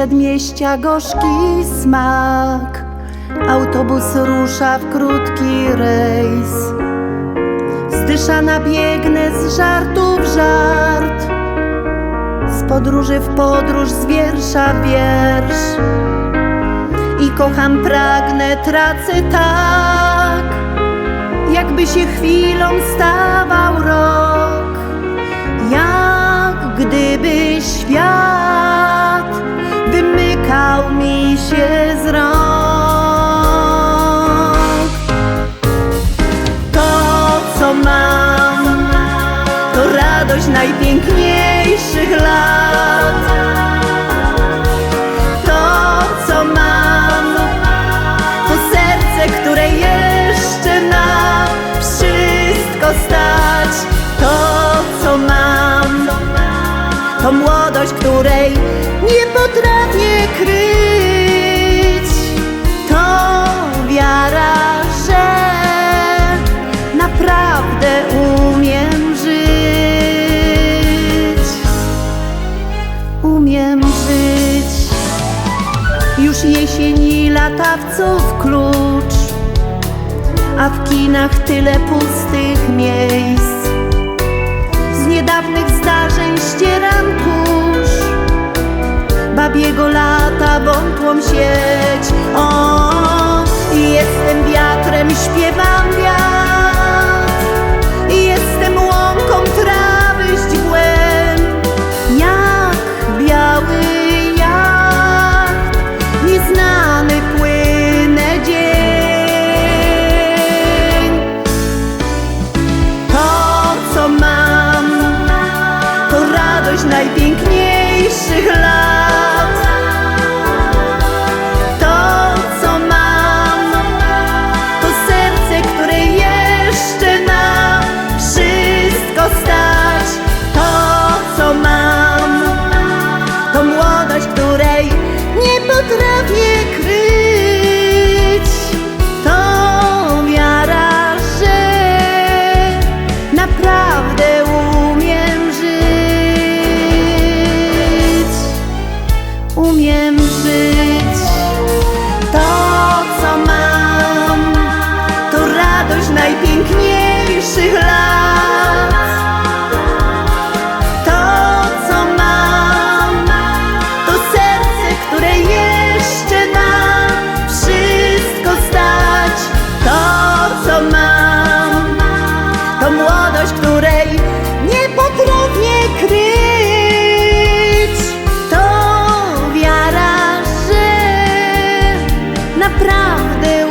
przedmieścia gorzki smak. Autobus rusza w krótki rejs. Zdyszana biegnę z żartu w żart. Z podróży w podróż, z wiersza w wiersz. I kocham, pragnę, tracę tak, jakby się chwilą stawał rok. Jak gdyby świat mi się z rąk. To, co mam, to radość najpiękniejszych lat. To, co mam, to serce, które jeszcze na wszystko stać. To, co mam, to młodość, której nie potrafię kryć. To wiara, że naprawdę umiem żyć. Umiem żyć. Już jesieni latawców klucz, a w kinach tyle pustych miejsc. Z niedawnych zdarzeń ścieram kurz, trawą tłum sieć. O, Jestem wiatrem, śpiewam wiatr Jestem łąką trawy źdźbłem. Jak biały jacht Nieznany płynę dzień. To co mam To radość najpiękniejszych lat. lat. To, co mam To serce, które jeszcze na wszystko stać. To, co mam To młodość, której nie potrafię kryć. To wiara, że naprawdę